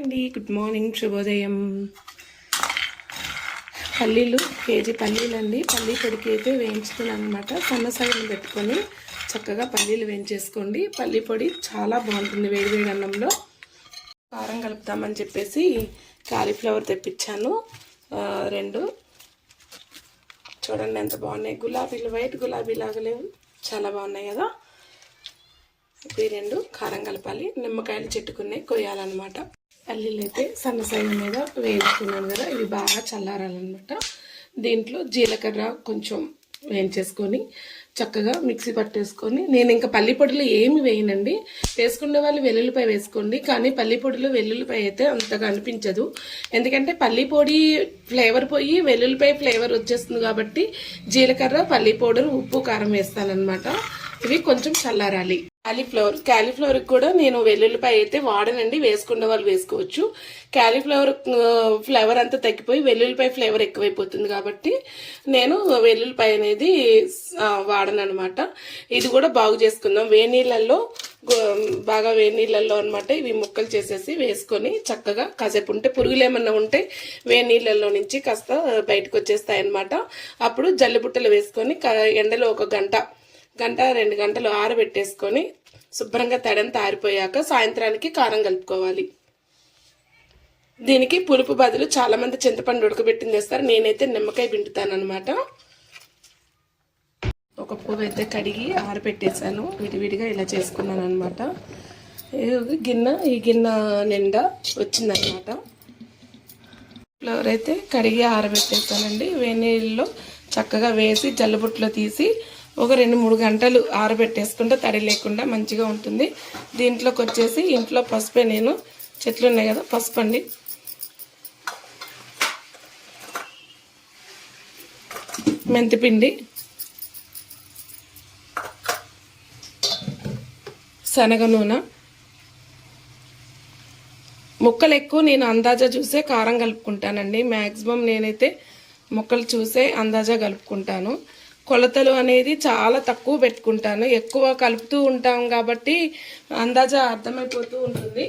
అండి. Good morning శుభోదయం. పల్లీలు కేజీ పల్లీలు అండి. పల్లీ పొడికి అయితే వేయించుకున్నాను అనమాట సన్నసగం పెట్టుకొని చక్కగా పల్లీలు వేయించేసుకోండి. పల్లీ పొడి చాలా బాగుంటుంది వేడి వేడి అన్నంలో. కారం కలుపుతామని చెప్పేసి కాలీఫ్లవర్ తెప్పించాను. రెండు. చూడండి ఎంత బాగున్నాయి. గులాబీలు వైట్ గులాబీ లాగా లేవు. చాలా బాగున్నాయి కదా. ఇవి రెండు కారం కలపాలి. నిమ్మకాయలు చెట్టుకున్నాయి కొయ్యాలన్నమాట. పల్లీలు అయితే సన్న సైజు మీద వేయించుకున్నాను కదా ఇవి బాగా చల్లారాలన్నమాట. దీంట్లో జీలకర్ర కొంచెం వేయించేసుకొని చక్కగా మిక్సీ పట్టేసుకొని నేను ఇంకా పల్లి పొడిలో ఏమి వేయనండి. వేసుకునే వాళ్ళు వెల్లుల్లిపాయ వేసుకోండి కానీ పల్లి పొడిలో వెల్లుల్లిపాయ అయితే అంతగా అనిపించదు. ఎందుకంటే పల్లి పొడి ఫ్లేవర్ పోయి వెల్లుల్లిపాయ ఫ్లేవర్ వచ్చేస్తుంది కాబట్టి జీలకర్ర పల్లి పౌడర్ ఉప్పు కారం వేస్తానన్నమాట ఇవి కొంచెం చల్లారాలి. క్యాలీఫ్లవర్ క్యాలీఫ్లవర్ కూడా నేను వెల్లుల్లిపాయ అయితే వాడనండి వేసుకున్న వాళ్ళు వేసుకోవచ్చు. క్యాలీఫ్లవర్ ఫ్లేవర్ అంతా తగ్గిపోయి వెల్లుల్లిపాయ ఫ్లేవర్ ఎక్కువైపోతుంది కాబట్టి నేను వెల్లుల్లిపాయ అనేది వాడను అనమాట ఇది కూడా బాగు చేసుకుందాం. వేడి నీళ్ళల్లో బాగా వేడి నీళ్ళల్లో అనమాట ఇవి ముక్కలు చేసేసి వేసుకొని చక్కగా కాసేపు ఉంటే పురుగులు ఏమన్నా ఉంటే వేడి నుంచి కాస్త బయటకు వచ్చేస్తాయి అనమాట అప్పుడు జల్లిబుట్టలు వేసుకొని ఎండలో ఒక గంట గంట రెండు గంటలు ఆరబెట్టేసుకొని శుభ్రంగా తడంతా ఆరిపోయాక సాయంత్రానికి కారం కలుపుకోవాలి. దీనికి పులుపు బదులు చాలామంది చింతపండు ఉడకబెట్టింది వేస్తారు. నేనైతే నిమ్మకాయ పిండుతానమాట ఒక పువ్వు అయితే కడిగి ఆరబెట్టేశాను. విడివిడిగా ఇలా చేసుకున్నాను అనమాట గిన్నె ఈ గిన్నె నిండా వచ్చిందనమాట ఫ్లవర్ అయితే కడిగి ఆరబెట్టేస్తానండి వేడి నీళ్ళలో చక్కగా వేసి జల్లబుట్లో తీసి ఒక రెండు మూడు గంటలు ఆరబెట్టేసుకుంటే తడి లేకుండా మంచిగా ఉంటుంది. దీంట్లోకి వచ్చేసి ఇంట్లో పసుపే నేను చెట్లు ఉన్నాయి కదా పసుపు అండి. మెంతిపిండి శనగ నూనె. ముక్కలు ఎక్కువ నేను అందాజా చూసే కారం కలుపుకుంటానండి. మ్యాక్సిమం నేనైతే ముక్కలు చూసే అందాజా కలుపుకుంటాను. కొలతలు అనేది చాలా తక్కువ పెట్టుకుంటాను. ఎక్కువ కలుపుతూ ఉంటాం కాబట్టి అందాజా అర్థమైపోతూ ఉంటుంది.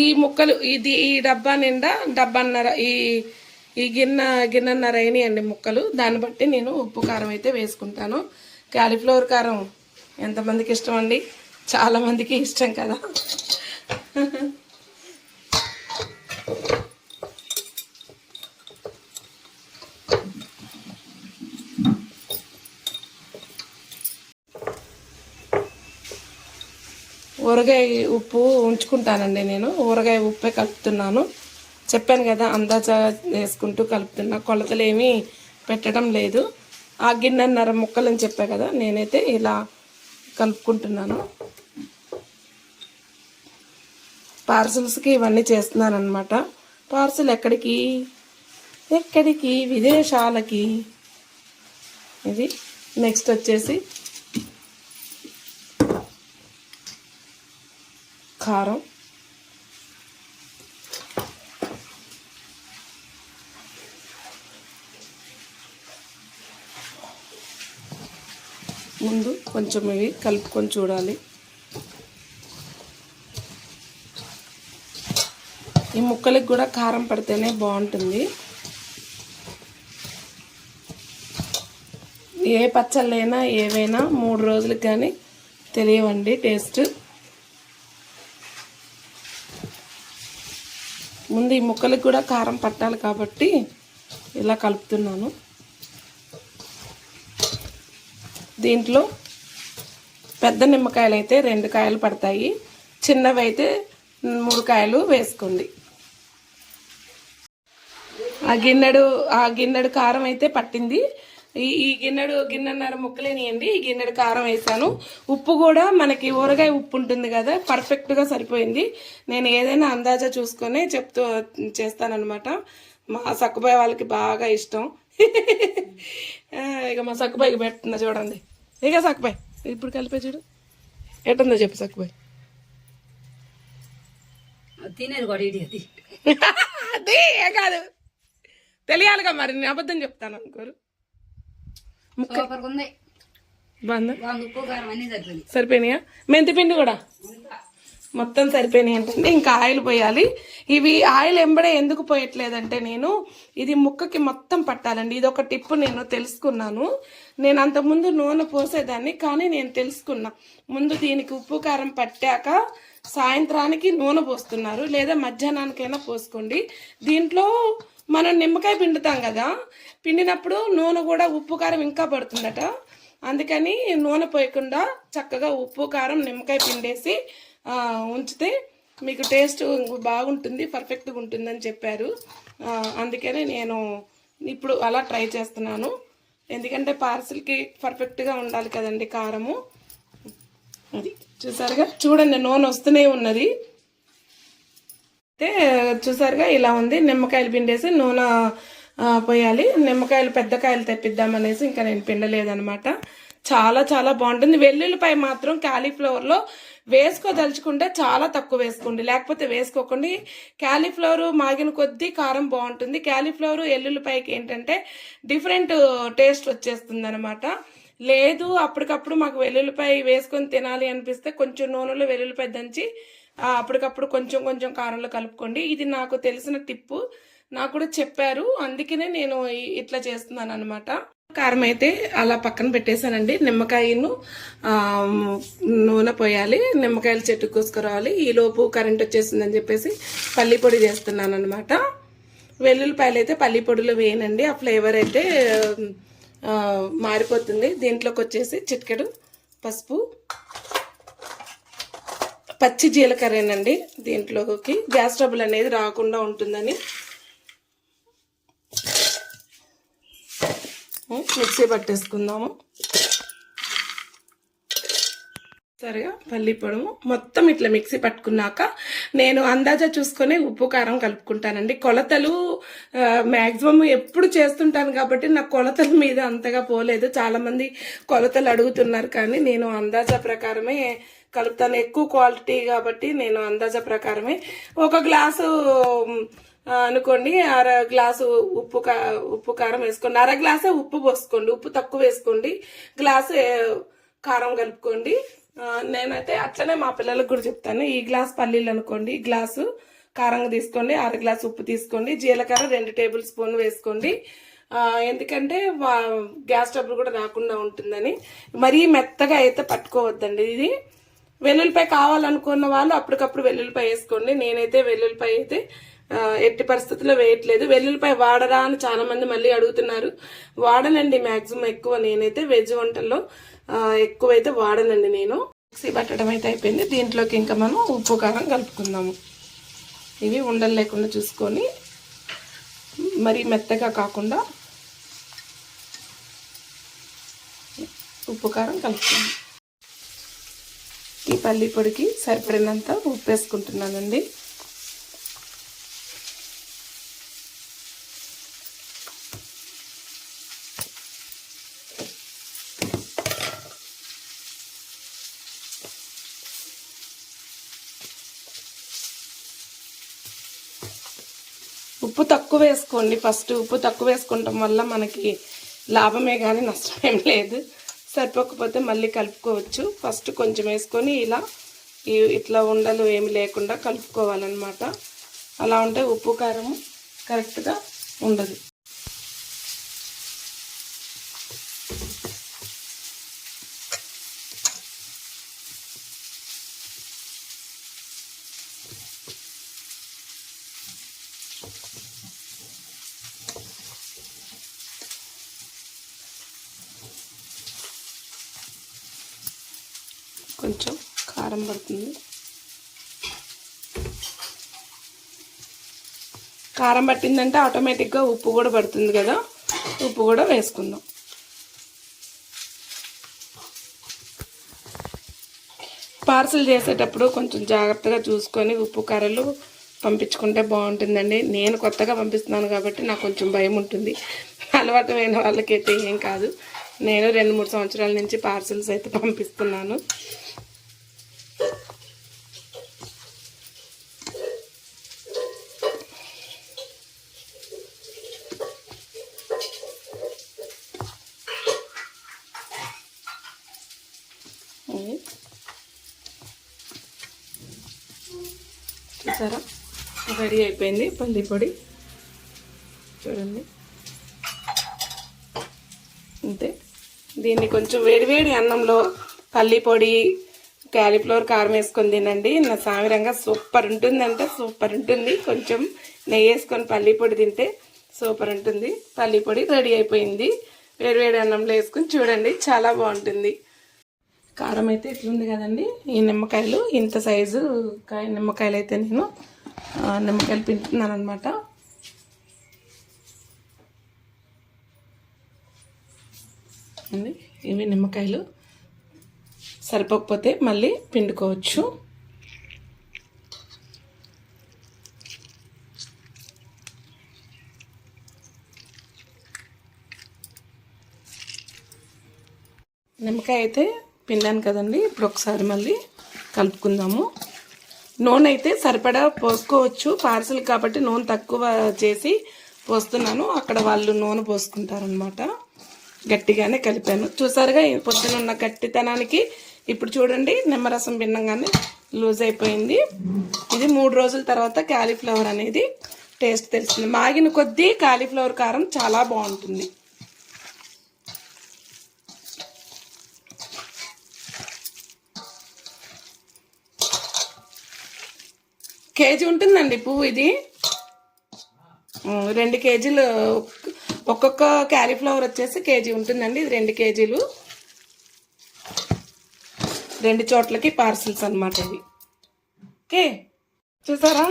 ఈ ముక్కలు ఇది ఈ డబ్బా నిండా డబ్బాన్నర ఈ ఈ గిన్నె గిన్నెన్నర అయినాయండి ముక్కలు. దాన్ని బట్టి నేను ఉప్పు కారం అయితే వేసుకుంటాను. క్యాలీఫ్లవర్ కారం ఎంతమందికి ఇష్టం అండి? చాలామందికి ఇష్టం కదా. ఊరగాయ ఉప్పు ఉంచుకుంటానండి నేను. ఊరగాయ ఉప్పే కలుపుతున్నాను. చెప్పాను కదా అందాజా వేసుకుంటూ కలుపుతున్నా. కొలతలు ఏమీ పెట్టడం లేదు. ఆ గిన్నెన్నర ముక్కలు అని చెప్పా కదా నేనైతే ఇలా కలుపుకుంటున్నాను. పార్సల్స్కి ఇవన్నీ చేస్తున్నాను అనమాట పార్సల్ ఎక్కడికి? ఎక్కడికి? విదేశాలకి. ఇది నెక్స్ట్ వచ్చేసి కారం. ముందు కొంచెం ఇవి కలుపుకొని చూడాలి. ఈ ముక్కలకి కూడా కారం పడితేనే బాగుంటుంది. ఏ పచ్చళ్ళైనా ఏవైనా మూడు రోజులకు కానీ తెలియవండి టేస్ట్. ముందు ఈ ముక్కలకు కూడా కారం పట్టాలి కాబట్టి ఇలా కలుపుతున్నాను. దీంట్లో పెద్ద నిమ్మకాయలు అయితే రెండు కాయలు పడతాయి. చిన్నవి అయితే మూడు కాయలు వేసుకోండి. ఆ గిన్నెడు ఆ గిన్నెడు కారం అయితే పట్టింది. ఈ ఈ గిన్నెడు గిన్నెన్నర ముక్కలేనియండి. ఈ గిన్నెడు కారం వేసాను. ఉప్పు కూడా మనకి ఊరగాయ ఉప్పు ఉంటుంది కదా పర్ఫెక్ట్గా సరిపోయింది. నేను ఏదైనా అందాజా చూసుకొని చెప్తూ చేస్తానన్నమాట. మా సక్కుబాయ్ వాళ్ళకి బాగా ఇష్టం. ఇక మా సక్కుబాయికి పెడుతున్నా చూడండి. ఇక సక్కుబాయ్ ఇప్పుడు కలిపే చూడు. ఎట్టుందో చెప్పు సక్కుబాయ్. తినేది కూడా ఇది అది. కాదు. తెలియాలిగా మరి నేను అబద్ధం చెప్తాను అనుకోరు. ఉంది. బాగుందా? సరిపోయినాయా? మెంతి పిండి కూడా? మొత్తం సరిపోయినాయి ఏంటంటే ఇంకా ఆయిల్ పోయాలి. ఇవి ఆయిల్ ఎంబడే ఎందుకు పోయట్లేదంటే నేను ఇది ముక్కకి మొత్తం పట్టాలండి. ఇది ఒక టిప్ నేను తెలుసుకున్నాను. నేను అంతకుముందు నూనె పోసేదాన్ని కానీ నేను తెలుసుకున్నా. ముందు దీనికి ఉప్పు కారం పట్టాక సాయంత్రానికి నూనె పోస్తున్నారు. లేదా మధ్యాహ్నానికైనా పోసుకోండి. దీంట్లో మనం నిమ్మకాయ పిండుతాం కదా పిండినప్పుడు నూనె కూడా ఉప్పు కారం ఇంకా పడుతుందట. అందుకని నూనె పోయకుండా చక్కగా ఉప్పు కారం నిమ్మకాయ పిండేసి ఉంచితే మీకు టేస్ట్ బాగుంటుంది పర్ఫెక్ట్గా ఉంటుందని చెప్పారు. అందుకని నేను ఇప్పుడు అలా ట్రై చేస్తున్నాను. ఎందుకంటే పార్సిల్కి పర్ఫెక్ట్గా ఉండాలి కదండి కారము. అది చూసారుగా? చూడండి నూనె వస్తూనే ఉన్నది. అయితే చూసారుగా ఇలా ఉంది. నిమ్మకాయలు పిండేసి నూనె పోయాలి. నిమ్మకాయలు పెద్ద కాయలు తెప్పిద్దామనేసి ఇంకా నేను పిండలేదనమాట చాలా చాలా బాగుంటుంది. వెల్లుల్లిపై మాత్రం క్యాలీఫ్లవర్లో వేసుకోదలుచుకుంటే చాలా తక్కువ వేసుకోండి. లేకపోతే వేసుకోకండి. క్యాలీఫ్లవర్ మాగిన కొద్దీ కారం బాగుంటుంది. క్యాలీఫ్లవర్ ఎల్లుల్లిపాయకి ఏంటంటే డిఫరెంట్ టేస్ట్ వచ్చేస్తుంది అనమాట లేదు అప్పటికప్పుడు మాకు వెల్లుల్లిపాయ వేసుకొని తినాలి అనిపిస్తే కొంచెం నూనెలో వెల్లుల్లిపాయ దంచి అప్పటికప్పుడు కొంచెం కొంచెం కారంలో కలుపుకోండి. ఇది నాకు తెలిసిన టిప్పు. నాకు కూడా చెప్పారు. అందుకనే నేను ఇట్లా చేస్తున్నాను అనమాట కారం అయితే అలా పక్కన పెట్టేశానండి. నిమ్మకాయను నూనె పోయాలి. నిమ్మకాయలు చెట్టు కోసుకురావాలి. ఈ లోపు కరెంట్ వచ్చేసిందని చెప్పేసి పల్లి పొడి చేస్తున్నాను అనమాట వెల్లుల్లిపాయలు అయితే పల్లి పొడిలో వేయనండి. ఆ ఫ్లేవర్ అయితే మారిపోతుంది. దీంట్లోకి వచ్చేసి చిటికెడు పసుపు పచ్చి జీలకర్రేనండి. దీంట్లోకి గ్యాస్ ట్రబుల్ అనేది రాకుండా ఉంటుందని మిక్సీ పట్టేసుకుందాము. సరిగా పల్లి పొడము మొత్తం ఇట్లా మిక్సీ పట్టుకున్నాక నేను అందాజా చూసుకొని ఉప్పు కారం కలుపుకుంటానండి. కొలతలు మ్యాక్సిమం ఎప్పుడు చేస్తుంటాను కాబట్టి నా కొలతల మీద అంతగా పోలేదు. చాలామంది కొలతలు అడుగుతున్నారు కానీ నేను అందాజా ప్రకారమే కలుపుతాను. ఎక్కువ క్వాలిటీ కాబట్టి నేను అందాజా ప్రకారమే ఒక గ్లాసు అనుకోండి అర గ్లాసు ఉప్పు ఉప్పు కారం వేసుకోండి. అర గ్లాసే ఉప్పు పోసుకోండి. ఉప్పు తక్కువ వేసుకోండి. గ్లాసు కారం కలుపుకోండి. నేనైతే అట్లనే మా పిల్లలకు కూడా చెప్తాను. ఈ గ్లాస్ పల్లీలు అనుకోండి ఈ గ్లాసు కారంగా తీసుకోండి అర గ్లాస్ ఉప్పు తీసుకోండి జీలకర్ర రెండు టేబుల్ స్పూన్ వేసుకోండి. ఎందుకంటే వా- గ్యాస్ ట్రబుల్ కూడా రాకుండా ఉంటుందని. మరీ మెత్తగా అయితే పట్టుకోవద్దండి. ఇది వెల్లుల్లిపాయ కావాలనుకున్న వాళ్ళు అప్పటికప్పుడు వెల్లుల్లిపాయ వేసుకోండి. నేనైతే వెల్లుల్లిపాయ అయితే ఎట్టి పరిస్థితుల్లో వేయట్లేదు. వెల్లుల్లిపాయ వాడరా అని చాలా మంది మళ్ళీ అడుగుతున్నారు. వాడనండి మ్యాక్సిమం ఎక్కువ. నేనైతే వెజ్ వంటల్లో ఎక్కువైతే వాడనండి నేను. మిక్సీ పట్టడం అయితే అయిపోయింది. దీంట్లోకి ఇంకా మనం ఉప్పు కారం కలుపుకుందాము. ఇవి ఉండలు లేకుండా చూసుకొని మరి మెత్తగా కాకుండా ఉప్పు కారం కలుపుకుందాం. ఈ పల్లి పొడికి సరిపడినంత ఉప్పు వేసుకుంటున్నానండి ఉప్పు తక్కువ వేసుకోండి. ఫస్ట్ ఉప్పు తక్కువ వేసుకోవటం వల్ల మనకి లాభమే కానీ నష్టమేం లేదు. సరిపోకపోతే మళ్ళీ కలుపుకోవచ్చు. ఫస్ట్ కొంచెం వేసుకొని ఇలా ఇట్లా ఉండలు ఏమి లేకుండా కలుపుకోవాలన్నమాట. అలా ఉంటే ఉప్పు కారం కరెక్ట్గా ఉండదు. కొంచెం కారం పడుతుంది. కారం పట్టిందంటే ఆటోమేటిక్గా ఉప్పు కూడా పడుతుంది కదా. ఉప్పు కూడా వేసుకుందాం. పార్సల్ చేసేటప్పుడు కొంచెం జాగ్రత్తగా చూసుకొని ఉప్పు కర్రలు పంపించుకుంటే బాగుంటుందండి. నేను కొత్తగా పంపిస్తున్నాను కాబట్టి నాకు కొంచెం భయం ఉంటుంది. అలవాటమైన వాళ్ళకైతే ఏం కాదు. నేను రెండు మూడు సంవత్సరాల నుంచి పార్సల్స్ అయితే పంపిస్తున్నాను. చూసారా? రెడీ అయిపోయింది పల్లి పొడి. చూడండి. అంతే. దీన్ని కొంచెం వేడివేడి అన్నంలో పల్లి పొడి క్యాలీఫ్లవర్ కారం వేసుకొని తినండి. నా సామిరంగా సూపర్ ఉంటుందంటే సూపర్ ఉంటుంది. కొంచెం నెయ్యి వేసుకొని పల్లీపొడి తింటే సూపర్ ఉంటుంది. పల్లి పొడి రెడీ అయిపోయింది. వేడివేడి అన్నంలో వేసుకొని చూడండి చాలా బాగుంటుంది. కారం అయితే ఇట్లుంది కదండి. ఈ నిమ్మకాయలు ఇంత సైజు కాయ నిమ్మకాయలు అయితే నేను నిమ్మకాయలు పిండుతున్నాను అనమాట ఇవి నిమ్మకాయలు. సరిపోకపోతే మళ్ళీ పిండుకోవచ్చు. నిమ్మకాయ అయితే పిండాను కదండి ఇప్పుడు ఒకసారి మళ్ళీ కలుపుకుందాము. నూనె అయితే సరిపడా పోసుకోవచ్చు పార్సల్ కాబట్టి నూనె తక్కువ చేసి పోస్తున్నాను. అక్కడ వాళ్ళు నూనె పోసుకుంటారనమాట గట్టిగానే కలిపాను. చూసారుగా పొద్దున్న పొద్దున ఉన్న గట్టితనానికి ఇప్పుడు చూడండి నిమ్మరసం భిన్నంగానే లూజ్ అయిపోయింది. ఇది మూడు రోజుల తర్వాత కాలీఫ్లవర్ అనేది టేస్ట్ తెలుస్తుంది. మాగిన కొద్దీ కాలీఫ్లవర్ కారం చాలా బాగుంటుంది. కేజీ ఉంటుందండి పువ్వు ఇది. రెండు కేజీలు ఒక్కొక్క క్యాలీఫ్లవర్ వచ్చేసి కేజీ ఉంటుందండి. ఇది రెండు కేజీలు. రెండు చోట్లకి పార్సిల్స్ అన్నమాట ఇవి. ఓకే? చూసారా?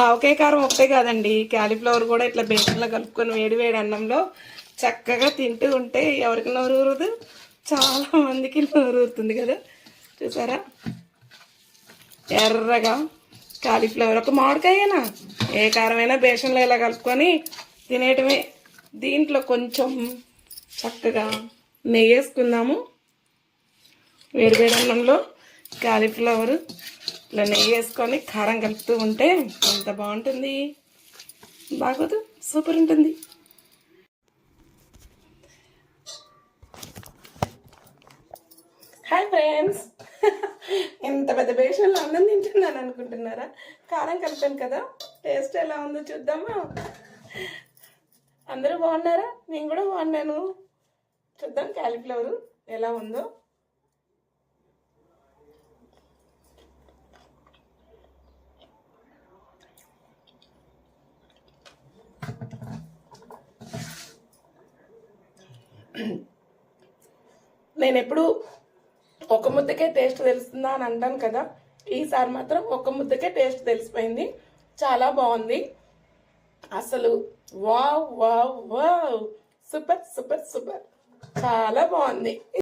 ఆవకాయ కారం ఒకటే కాదండి. క్యాలీఫ్లవర్ కూడా ఇట్లా బేసన్లో కలుపుకొని వేడి వేడి అన్నంలో చక్కగా తింటూ ఉంటే ఎవరికి నోరూరదు చాలా మందికి నోరు ఊరుతుంది కదా. చూసారా? ఎర్రగా కాలీఫ్లవర్ ఒక మామిడికాయేనా ఏ కారమైనా బేసన్లో ఇలా కలుపుకొని తినేయటమే. దీంట్లో కొంచెం చక్కగా నెయ్యి వేసుకుందాము వేడివేడి అన్నంలో కాలీఫ్లవర్ ఇట్లా నెయ్యి వేసుకొని కారం కలుపుతూ ఉంటే ఎంత బాగుంటుంది. బాగోదు సూపర్ ఉంటుంది. Hi friends. ఎంత పెద్ద బేషన్లో అన్నం తింటున్నాను అనుకుంటున్నారా? కారం కలిపాను కదా టేస్ట్ ఎలా ఉందో చూద్దామా? అందరూ బాగున్నారా? నేను కూడా బాగున్నాను. చూద్దాం క్యాలీఫ్లవర్ ఎలా ఉందో. నేను ఎప్పుడు ఒక ముద్దకే టేస్ట్ తెలుస్తుందా అని అంటాను కదా ఈసారి మాత్రం ఒక ముద్దకే టేస్ట్ తెలిసిపోయింది. చాలా బాగుంది. అసలు wow wow wow. Super super super. చాలా బాగుంది.